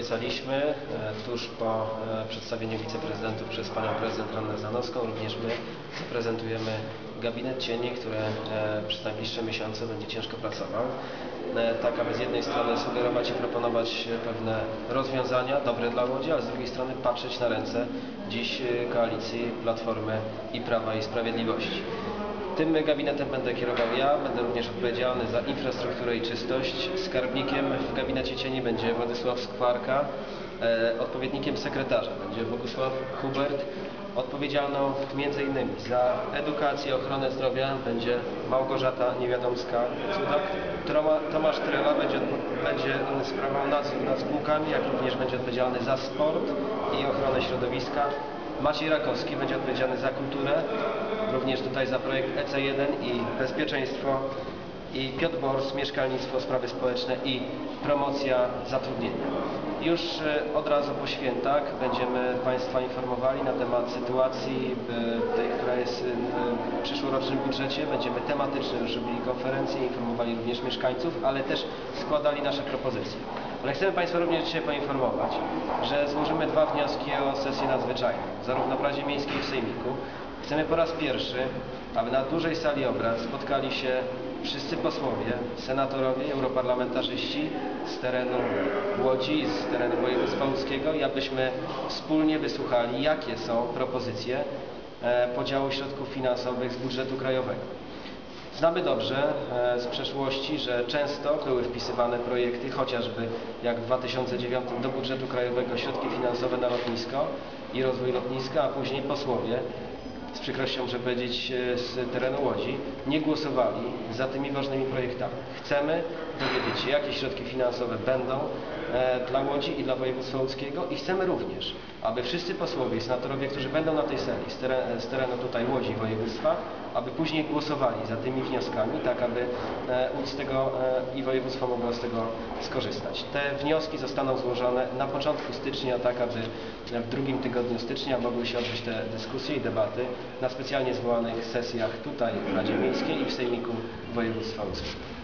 Obiecaliśmy e, tuż po e, przedstawieniu wiceprezydentów przez panią prezydent Annę Zanowską, również my zaprezentujemy gabinet cieni, który e, przez najbliższe miesiące będzie ciężko pracował. Tak, aby z jednej strony sugerować i proponować pewne rozwiązania dobre dla Łodzi, a z drugiej strony patrzeć na ręce dziś koalicji Platformy i Prawa i Sprawiedliwości. Tym gabinetem będę kierował ja, będę również odpowiedzialny za infrastrukturę i czystość. Skarbnikiem w gabinecie cieni będzie Władysław Skwarka, e, odpowiednikiem sekretarza będzie Bogusław Hubert. Odpowiedzialną innymi za edukację, ochronę zdrowia będzie Małgorzata Niewiadomska-Cudak. Tomasz Trela będzie, będzie sprawował nadzór nad spółkami, jak również będzie odpowiedzialny za sport i ochronę środowiska. Maciej Rakowski będzie odpowiedzialny za kulturę, również tutaj za projekt EC1 i bezpieczeństwo i Piotr Bors, mieszkalnictwo, sprawy społeczne i promocja zatrudnienia. Już e, od razu po świętach będziemy Państwa informowali na temat sytuacji e, tej, która jest w przyszłorocznym budżecie. Będziemy tematycznie już robili konferencje, informowali również mieszkańców, ale też składali nasze propozycje. Ale chcemy Państwa również dzisiaj poinformować, że złożymy dwa wnioski o sesję nadzwyczajną, zarówno w Radzie Miejskiej, w Sejmiku. Chcemy po raz pierwszy, aby na dużej sali obrad spotkali się wszyscy posłowie, senatorowie, europarlamentarzyści z terenu Łodzi, z terenu województwa łódzkiego i abyśmy wspólnie wysłuchali, jakie są propozycje e, podziału środków finansowych z budżetu krajowego. Znamy dobrze e, z przeszłości, że często były wpisywane projekty, chociażby jak w 2009 do budżetu krajowego środki finansowe na lotnisko i rozwój lotniska, a później posłowie, z przykrością muszę powiedzieć, e, z terenu Łodzi, nie głosowali za tymi ważnymi projektami. Chcemy dowiedzieć się, jakie środki finansowe będą e, dla Łodzi i dla województwa łódzkiego i chcemy również, aby wszyscy posłowie senatorowie, którzy będą na tej sali z terenu, z terenu tutaj Łodzi województwa, aby później głosowali za tymi wnioskami, tak aby e, Łódź z tego i województwo mogło z tego skorzystać. Te wnioski zostaną złożone na początku stycznia, tak aby w drugim tygodniu stycznia mogły się odbyć te dyskusje i debaty na specjalnie zwołanych sesjach tutaj w Radzie Miejskiej i w Sejmiku Województwa Łódzkiego.